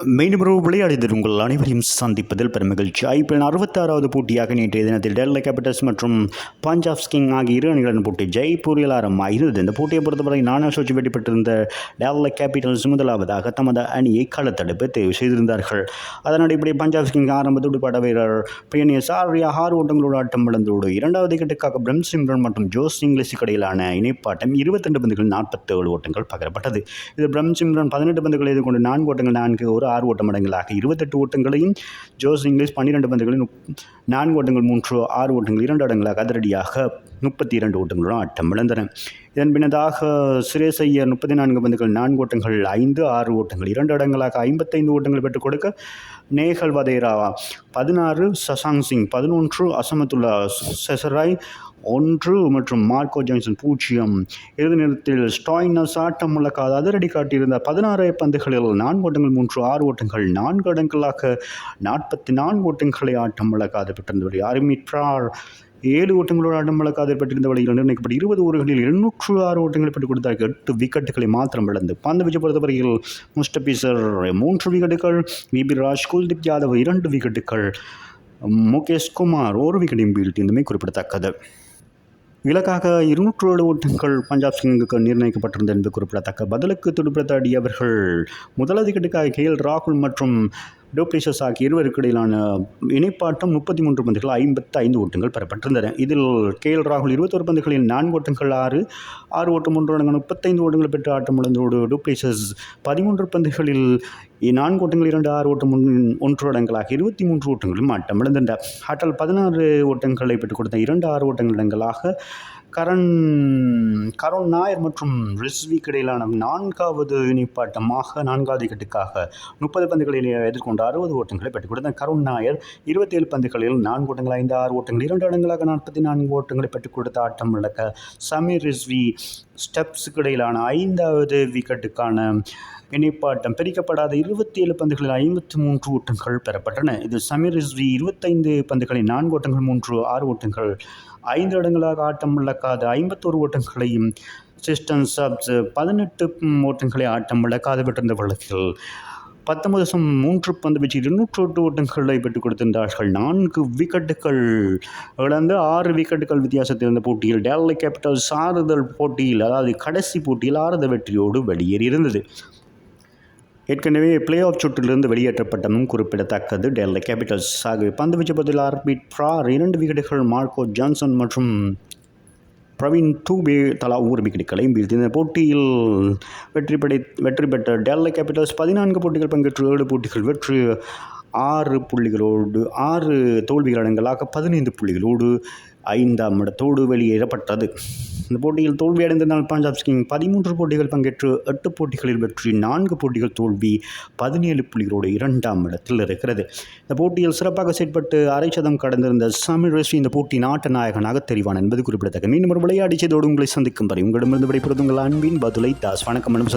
மீண்டும் ஒரு விளையாடியதில் உங்கள் அனைவரையும் சந்திப்பதில் பெரும் மகிழ்ச்சி. ஐபிஎல் அறுபத்தாறாவது போட்டியாக நேற்றைய தினத்தில் டெல்லி கேபிட்டல்ஸ் மற்றும் பஞ்சாப் கிங் ஆகிய இரு அணிகளின் போட்டி ஜெய்ப்பூரில் ஆரம்பமாகிறது இந்த போட்டியை பொறுத்தவரை நானா சோச்சி வெற்றி பெற்றிருந்த டெல்லி கேபிட்டல்ஸ் முதலாவதாக தமது அணியை களத்தடுப்பு தேர்வு செய்திருந்தார்கள். அதன் அடிப்படையில் பஞ்சாப் கிங் ஆரம்ப துடுப்பாட்ட வீரர் பிரியனிய சாரியா ஆறு ஓட்டங்களோடு ஆட்டம் இழந்தோடு இரண்டாவது விக்கெட்டுக்காக பிரம் சிம்ரன் மற்றும் ஜோஸ் இங்கிலீஷுக்கு இடையிலான இணைப்பாட்டம் இருபத்தி ரெண்டு பந்துகள் நாற்பத்தேழு ஓட்டங்கள் பகிரப்பட்டது. இது பிரம் சிம்ரன் பதினெட்டு பந்துகளை எதிர்கொண்டு நான்கு ஓட்டங்கள் நான்கு ஒரு ஆறு ஓட்டம் அடங்கலாக இருபத்தெட்டு ஓட்டங்களையும் ஜோஸ் இங்கிலீஷ் பன்னிரெண்டு பந்துகளில் நான்கு ஓட்டங்கள் மூன்று ஆறு ஓட்டங்கள் இரண்டு அடங்கலாக அதிரடியாக முப்பத்தி இரண்டு ஓட்டங்களுடன் ஆட்டம் இழந்தன. இதன் பின்னதாக சுரேஷ் ஐயர் முப்பத்தி நான்கு பந்துகள் நான்கு ஓட்டங்கள் ஐந்து ஆறு ஓட்டங்கள் இரண்டு இடங்களாக ஐம்பத்தைந்து ஓட்டங்கள் பெற்றுக் கொடுக்க நேகல் வதேராவா பதினாறு சசாங் சிங் பதினொன்று அசமத்துல்லா செசராய் ஒன்று மற்றும் மார்க்கோ ஜான்சன் பூஜ்ஜியம். இறுதி நேரத்தில் ஸ்டாய்னஸ் ஆட்டம் முழக்காத அதிரடி காட்டியிருந்த பதினாறு பந்துகளில் நான்கு ஓட்டங்கள் மூன்று ஆறு ஓட்டங்கள் நான்கு இடங்களாக நாற்பத்தி நான்கு ஓட்டங்களை ஆட்டம் முழக்காது பெற்றிருந்தவர் அருமிட்ரார் ஏழு ஓட்டங்களோடு ஆட்டம் முழக்காது பெற்றிருந்த வழியில் நிர்ணயிக்கப்பட்ட இருபது ஓவர்களில் எண்ணூற்று ஆறு ஓட்டங்களை பெற்றுக் கொடுத்தார் எட்டு விக்கெட்டுகளை மாத்திரம் இழந்து பந்து வீச்சு பொறுத்தவரையில் முஸ்டபிசர் மூன்று விக்கெட்டுகள் விபி ராஜ் குல்தீப் யாதவ் இரண்டு விக்கெட்டுகள் முகேஷ் குமார் ஒரு விக்கெட்டையும் வீழ்த்தியதுமே குறிப்பிடத்தக்கது. இலக்காக இருநூற்று ஏழு ஓட்டங்கள் பஞ்சாப் சிங்குக்கு நிர்ணயிக்கப்பட்டிருந்தது என்பது குறிப்பிடத்தக்க. பதிலுக்கு துடுப்பிடத்தாடியவர்கள் முதலாவது விக்கெட்டுக்காக கே எல் ராகுல் மற்றும் டோப்ளிசஸ் ஆகிய இருவருக்கு இடையிலான இணைப்பாட்டம் முப்பத்தி மூன்று பந்துகள் ஐம்பத்து ஐந்து ஓட்டங்கள் பெறப்பட்டிருந்தன. இதில் கே எல் ராகுல் இருபத்தொரு பந்துகளில் நான்கு ஓட்டங்கள் ஆறு ஆறு ஓட்டம் ஒன்று அடங்க முப்பத்தைந்து ஓட்டங்கள் பெற்று ஆட்டம் இழந்தோடு டூப்ளிஷஸ் பதிமூன்று பந்துகளில் நான்கு ஓட்டங்கள் இரண்டு ஆறு ஓட்டம் ஒன்று- ஒன்று அடங்கலாக இருபத்தி மூன்று ஓட்டங்களும் ஆட்டம் இழந்தன ஆட்டல் பதினாறு ஓட்டங்களை பெற்றுக் கொடுத்த இரண்டு ஆறு ஓட்டங்கள் இடங்களாக கரண் கருண் நாயர் மற்றும் ரிஸ்விக்கு இடையிலான நான்காவது இணைப்பாட்டமாக நான்காவது விக்கெட்டுக்காக முப்பது பந்துகளில் எதிர்கொண்ட அறுபது ஓட்டங்களை பெற்றுக் கொடுத்த கருண் நாயர் இருபத்தேழு பந்துகளில் நான்கு ஓட்டங்கள் ஐந்து ஆறு ஓட்டங்கள் இரண்டு இடங்களாக நாற்பத்தி நான்கு ஓட்டங்களை பெற்றுக் கொடுத்த ஆட்டம் இழக்க சமீர் ரிஸ்வி ஸ்டெப்ஸுக்கு இடையிலான ஐந்தாவது விக்கெட்டுக்கான இணைப்பாட்டம் பிரிக்கப்படாத இருபத்தி ஏழு பந்துகளில் ஐம்பத்தி மூன்று ஓட்டங்கள் பெறப்பட்டன. இது சமீர் ரிஸ்வி இருபத்தைந்து பந்துகளில் நான்கு ஓட்டங்கள் மூன்று ஆறு ஓட்டங்கள் ஐந்து இடங்களாக ஆட்டம் இழக்காத ஐம்பத்தோரு ஓட்டங்களையும் சிஸ்டன் சப்ஸ் பதினெட்டு ஓட்டங்களை ஆட்டம் இழக்காது பெற்றிருந்த வழக்கில் பத்தொன்பது சம் மூன்று பந்து வீச்சு இருநூற்று எட்டு ஓட்டங்களை பெற்றுக் கொடுத்திருந்தார்கள். நான்கு விக்கெட்டுகள் இழந்து ஆறு விக்கெட்டுகள் வித்தியாசத்தில் இருந்த போட்டியில் டெல்லி கேபிட்டல்ஸ் ஆறுதல் போட்டியில் அதாவது கடைசி போட்டியில் ஆறுதல் வெற்றியோடு வெளியேறியிருந்தது. ஏற்கனவே பிளே ஆஃப் சுற்றிலிருந்து வெளியேற்றப்பட்டதும் குறிப்பிடத்தக்கது. டெல்லி கேபிட்டல்ஸ் ஆகவே பந்து வீச்சு பதில் ஆர்பிட் ப்ரார் இரண்டு விக்கெட்டுகள் மார்க்கோ ஜான்சன் மற்றும் பிரவீன் டூபே தலா ஒவ்வொரு விக்கெட்டுகளையும் வீழ்த்தி இந்த போட்டியில் வெற்றி படை வெற்றி பெற்ற டெல்லி கேபிட்டல்ஸ் பதினான்கு போட்டிகள் பங்கேற்று ஏழு போட்டிகள் வெற்றி ஆறு புள்ளிகளோடு ஆறு தோல்விகள் அடங்கலாக பதினைந்து புள்ளிகளோடு ஐந்தாம் இடத்தோடு வெளியேறப்பட்டது. இந்த போட்டியில் தோல்வியடைந்ததால் பஞ்சாப் கிங் பதிமூன்று போட்டிகள் பங்கேற்று எட்டு போட்டிகளில் வெற்றி நான்கு போட்டிகள் தோல்வி பதினேழு புள்ளிகளோடு இரண்டாம் இடத்தில் இருக்கிறது இந்த போட்டியில் சிறப்பாக செயற்பட்டு அரை சதம் கடந்திருந்த சமீர் ரஷ்மி இந்த போட்டி நாட்டு நாயகனாக தெரிவான் என்பது குறிப்பிடத்தக்க மீண்டும் ஒரு விளையாடி செய்தோடு உங்களை சந்திக்கும் வரை உங்களிடமிருந்து விடைபெறுவது உங்கள் அன்பின் பதுலை தாஸ் வணக்கம் அனுப்பு